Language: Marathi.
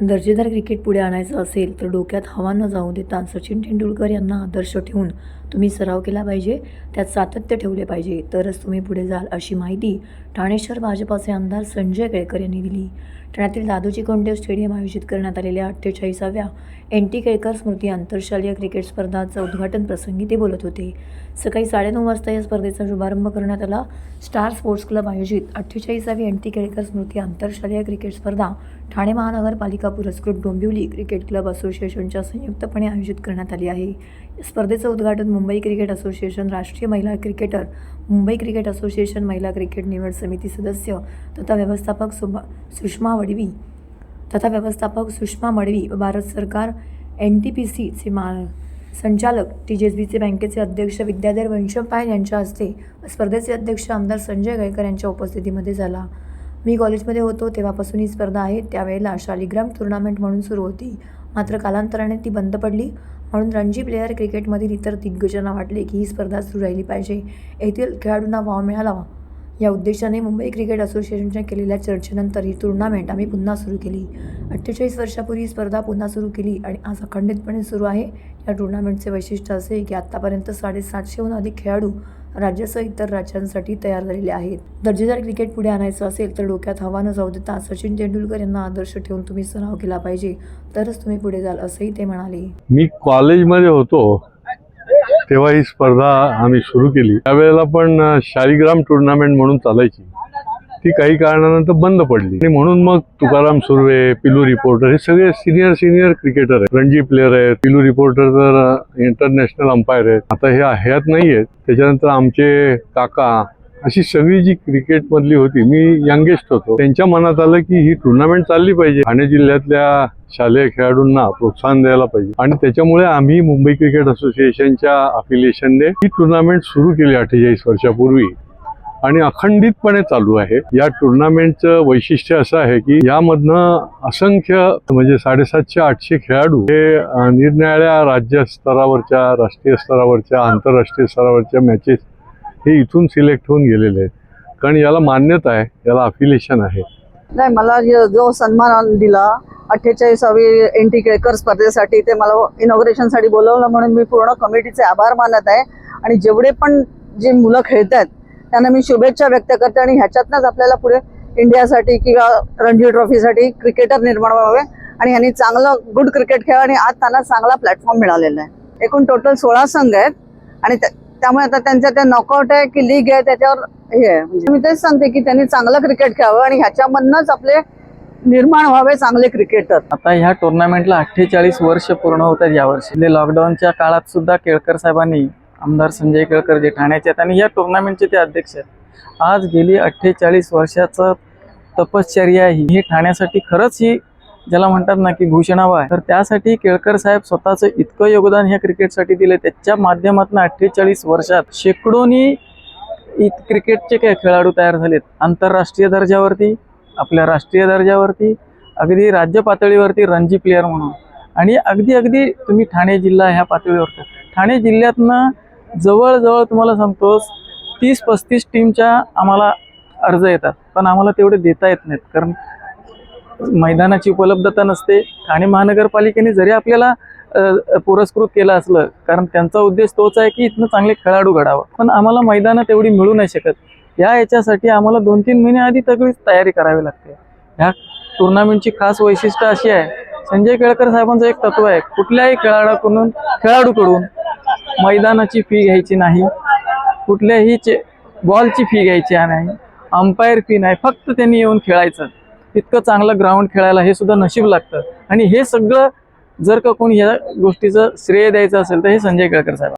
दर्जेदार क्रिकेट पुढे आणायचं असेल तर डोक्यात हवा न जाऊ देता सचिन तेंडुलकर यांना आदर्श ठेवून तुम्ही सराव केला पाहिजे त्यात सातत्य ठेवले पाहिजे. तरच तुम्ही पुढे जाल अशी माहिती ठाणे शहर भाजपाचे आमदार संजय केळकर यांनी दिली. ठाण्यातील दादोजी कोंडेव स्टेडियम आयोजित करण्यात आलेल्या अठ्ठेचाळीसाव्या एन टी केळकर स्मृती आंतरशालीय क्रिकेट स्पर्धाचं उद्घाटन प्रसंगी ते बोलत होते. सकाळी साडेनऊ वाजता या स्पर्धेचा शुभारंभ करण्यात आला. स्टार स्पोर्ट्स क्लब आयोजित अठ्ठेचाळीसावी एन टी केळकर स्मृती आंतरशालीय क्रिकेट स्पर्धा ठाणे महानगरपालिका पुरस्कृत डोंबिवली क्रिकेट क्लब असोसिएशनच्या संयुक्तपणे आयोजित करण्यात आली आहे. स्पर्धेचं उद्घाटन मुंबई क्रिकेट असोसिएशन राष्ट्रीय महिला क्रिकेटर मुंबई क्रिकेट असोसिएशन महिला क्रिकेट निवड समिती सदस्य तथा व्यवस्थापक सुभा सुषमा वडवी तथा व्यवस्थापक सुषमा मडवी व भारत सरकार एन टी पी सीचे मा संचालक टी जे एस बीचे बँकेचे अध्यक्ष विद्याधर वंशम पायल यांच्या हस्ते स्पर्धेचे अध्यक्ष आमदार संजय गायकर यांच्या उपस्थितीमध्ये झाला. मी कॉलेजमध्ये होतो तेव्हापासून ही स्पर्धा आहे त्यावेळेला शालिग्राम टुर्नामेंट म्हणून सुरू होती. मात्र कालांतराने ती बंद पडली. म्हणून रणजी प्लेयर क्रिकेटमधील इतर दिग्गजांना वाटले की ही स्पर्धा सुरू राहिली पाहिजे. येथील खेळाडूंना वाव मिळाला या उद्देशाने मुंबई क्रिकेट असोसिएशनच्या केलेल्या चर्चेनंतर ही टुर्नामेंट आम्ही पुन्हा सुरू केली. अठ्ठेचाळीस वर्षापूर्वी ही स्पर्धा पुन्हा सुरू केली आणि आज अखंडितपणे सुरू आहे. या टुर्नामेंटचे वैशिष्ट्य असे की आत्तापर्यंत साडेसातशेहून अधिक खेळाडू राज्यासह इतर राज्यांसाठी तयार झालेले आहेत. दर्जेदार क्रिकेट पुढे आणायचं असेल तर डोक्यात हवा न जाऊ देता सचिन तेंडुलकर यांना आदर्श ठेवून तुम्ही सराव केला पाहिजे. तरच तुम्ही पुढे जाल असंही ते म्हणाले. मी कॉलेजमध्ये होतो तेव्हा ही स्पर्धा आम्ही सुरू केली. त्यावेळेला पण शालिग्राम टुर्नामेंट म्हणून चालायची. ती काही कारणानंतर बंद पडली. आणि म्हणून मग तुकाराम सुर्वे पिलू रिपोर्टर हे सगळे सिनियर सिनियर क्रिकेटर आहेत. रणजी प्लेयर आहेत पिलू रिपोर्टर तर इंटरनॅशनल अंपायर आहेत. आता हे ह्यात नाही आहेत त्याच्यानंतर आमचे काका अशी सगळी जी क्रिकेट मधली होती मी यंगेस्ट होतो. त्यांच्या मनात आलं की ही टुर्नामेंट चालली पाहिजे. ठाणे जिल्ह्यातल्या शालेय खेळाडूंना प्रोत्साहन द्यायला पाहिजे. आणि त्याच्यामुळे आम्ही मुंबई क्रिकेट असोसिएशनच्या अफिलिएशनने ही टुर्नामेंट सुरू केली अठ्ठेचाळीस वर्षापूर्वी. आणि अखंडितपणे चालू आहे. या टुर्नामेंटचं वैशिष्ट्य असं आहे की यामधनं असंख्य म्हणजे साडेसातशे आठशे खेळाडू हे निरनिळ्या निरनिराळ्या राज्य स्तरावरच्या राष्ट्रीय स्तरावरच्या आंतरराष्ट्रीय स्तरावरच्या मॅचेस हे इथून सिलेक्ट होऊन गेलेले आहेत. कारण याला मान्यता आहे याला अफिलिएशन आहे. नाही मला जो सन्मान दिला अठ्ठेचाळीसावी एन टी केळकर स्पर्धेसाठी ते मला इनॉग्रेशनसाठी बोलवलं म्हणून मी पूर्ण कमिटीचे आभार मानत आहे. आणि जेवढे पण जे मुलं खेळत आहेत त्यांना मी शुभेच्छा व्यक्त करते आणि ह्याच्यातनंच आपल्याला पुढे इंडियासाठी किंवा रणजी ट्रॉफीसाठी क्रिकेटर निर्माण व्हावे आणि ह्यांनी चांगलं गुड क्रिकेट खेळ आणि आज त्यांना चांगला प्लॅटफॉर्म मिळालेला आहे. एकूण टोटल सोळा संघ आहेत आणि त्यामुळे आता त्यांच्या त्या नॉकआउट आहे की लीग आहे त्याच्यावर हे आहे. म्हणजे मी तेच सांगते की त्यांनी चांगलं क्रिकेट खेळावं आणि ह्याच्यामधनंच आपले निर्माण व्हावे चांगले क्रिकेटर आता ह्या टुर्नामेंटला अठ्ठेचाळीस वर्ष पूर्ण होत आहेत यावर्षी लॉकडाऊनच्या म्हणजे काळात सुद्धा केळकर साहेबांनी आमदार संजय केळकर जे ठाण्याचे आहेत आणि या टुर्नामेंटचे ते अध्यक्ष आहेत. आज गेली अठ्ठेचाळीस वर्षाचं तपश्चर्या ही. हे ठाण्यासाठी खरंच ही ज्याला म्हणतात ना की घोषणावा आहे. तर त्यासाठी केळकर साहेब स्वतःचं इतकं योगदान ह्या क्रिकेटसाठी दिलं त्याच्या माध्यमातून अठ्ठेचाळीस वर्षात शेकडोनी इत क्रिकेटचे काय खेळाडू तयार झालेत. आंतरराष्ट्रीय दर्जावरती आपल्या राष्ट्रीय दर्जावरती अगदी राज्य पातळीवरती रणजी प्लेअर म्हणून. आणि अगदी अगदी तुम्ही ठाणे जिल्हा ह्या पातळीवर ठाणे जिल्ह्यातनं जवळजवळ तुम्हाला सांगतोस तीस पस्तीस टीमच्या आम्हाला अर्ज येतात. पण आम्हाला तेवढे देता येत नाहीत कारण मैदानाची उपलब्धता नसते. ठाणे महानगरपालिकेने जरी आपल्याला पुरस्कृत केलं असलं कारण त्यांचा उद्देश तोच आहे की इथनं चांगले खेळाडू घडावं. पण आम्हाला मैदानं तेवढी मिळू नाही शकत. या याच्यासाठी आम्हाला दोन तीन महिने आधी सगळी तयारी करावी लागते. ह्या टुर्नामेंटची खास वैशिष्ट्य अशी आहे संजय केळकर साहेबांचं एक तत्व आहे कुठल्याही खेळाडूकडून खेळाडूकडून मैदानाची फी घ्यायची नाही. कुठल्याही चे बॉलची फी घ्यायची नाही. अंपायर फी नाही. फक्त त्यांनी येऊन खेळायचं. इतकं चांगलं ग्राउंड खेळायला हे सुद्धा नशीब लागतं. आणि हे सगळं जर का कोणी ह्या गोष्टीचं श्रेय द्यायचं असेल तर हे संजय केळकर साहेब